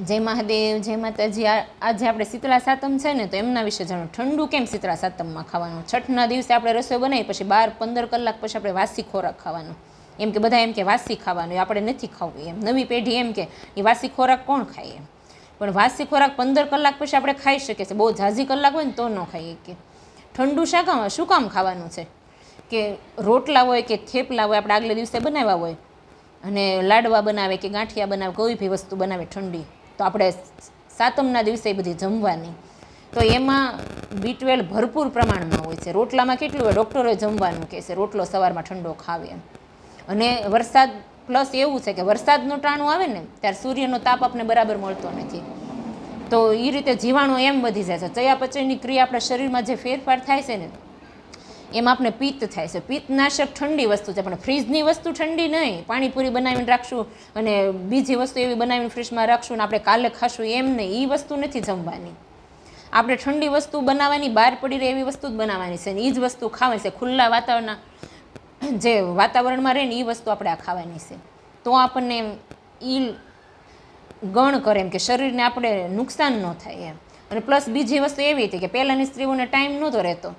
જય મહાદેવ, જય માતાજી. આજે આપણે શીતળા સાતમ છે ને, તો એમના વિશે જાણો. ઠંડુ કેમ શીતળા સાતમમાં ખાવાનું? છઠના દિવસે આપણે રસોઈ બનાવી, પછી બાર પંદર કલાક પછી આપણે વાસી ખોરાક ખાવાનો. એમ કે બધા એમ કે વાસી ખાવાનું આપણે નથી ખાવું એમ. નવી પેઢી એમ કે, એ વાસી ખોરાક કોણ ખાય એમ? પણ વાસી ખોરાક પંદર કલાક પછી આપણે ખાઈ શકીએ છીએ. બહુ ઝાઝી કલાક હોય ને, તો ન ખાઈએ કે ઠંડુ શા કામ શું કામ ખાવાનું છે? કે રોટલા હોય કે થેપલા હોય, આપણે આગલે દિવસે બનાવ્યા હોય. અને લાડવા બનાવે કે ગાંઠિયા બનાવે, કોઈ બી વસ્તુ બનાવે ઠંડી. તો આપણે સાતમના દિવસે બધી જમવાની. તો એમાં બી ટ્વેલ્વ ભરપૂર પ્રમાણમાં હોય છે. રોટલામાં કેટલું હોય? ડૉક્ટરોએ જમવાનું કહે છે, રોટલો સવારમાં ઠંડો ખાવે અને વરસાદ, પ્લસ એવું છે કે વરસાદનું ટાણું આવે ને, ત્યારે સૂર્યનો તાપ આપણને બરાબર મળતો નથી. તો એ રીતે જીવાણુ એમ વધી જાય છે. ચયાપચયની ક્રિયા આપણા શરીરમાં જે ફેરફાર થાય છે ને એમાં આપણે પિત્ત થાય છે. પિત્તનાશક ઠંડી વસ્તુ છે, પણ ફ્રીજની વસ્તુ ઠંડી નહીં. પાણીપુરી બનાવીને રાખશું અને બીજી વસ્તુ એવી બનાવીને ફ્રીજમાં રાખશું ને આપણે કાલે ખાશું એમ નહીં. એ વસ્તુ નથી જમવાની. આપણે ઠંડી વસ્તુ બનાવવાની, બહાર પડી રહે એવી વસ્તુ જ બનાવવાની છે ને એ જ વસ્તુ ખાવાની છે. ખુલ્લા વાતાવરણ જે વાતાવરણમાં રહે ને એ વસ્તુ આપણે આ ખાવાની છે. તો આપણને ઈ ગણ કરે એમ કે શરીરને આપણે નુકસાન ન થાય એમ. અને પ્લસ બીજી વસ્તુ એવી હતી કે પહેલાંની સ્ત્રીઓને ટાઈમ નહોતો રહેતો.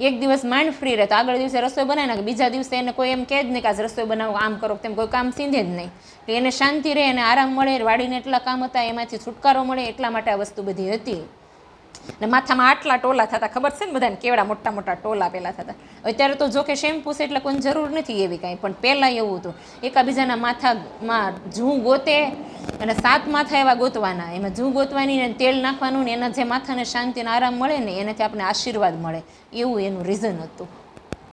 એક દિવસ માઇન્ડ ફ્રી રહે તો આગળ દિવસે રસોઈ બનાવી નાખે. બીજા દિવસે એને કોઈ એમ કહે જ નહીં કે આજ રસોઈ બનાવો, આમ કરો, તેમ કોઈ કામ સીંધે જ નહીં. એટલે એને શાંતિ રહે અને આરામ મળે, વાડીને એટલા કામ હતા, એમાંથી છુટકારો મળે, એટલા માટે આ વસ્તુ બધી હતી. ને માથામાં આટલા ટોલા થતા, ખબર છે ને બધાને કેવડા મોટા મોટા ટોલા પહેલાં થતા. અત્યારે તો જો કે શેમ્પૂ છે એટલે કોઈને જરૂર નથી એવી કાંઈ, પણ પહેલાં એવું હતું. એકાબીજાના માથામાં જૂં ગોતે અને સાત માથા એવા ગોતવાના. એમાં જૂ ગોતવાની ને તેલ નાખવાનું ને એના જે માથાને શાંતિ અને આરામ મળે ને એનાથી આપણને આશીર્વાદ મળે. એવું એનું રીઝન હતું.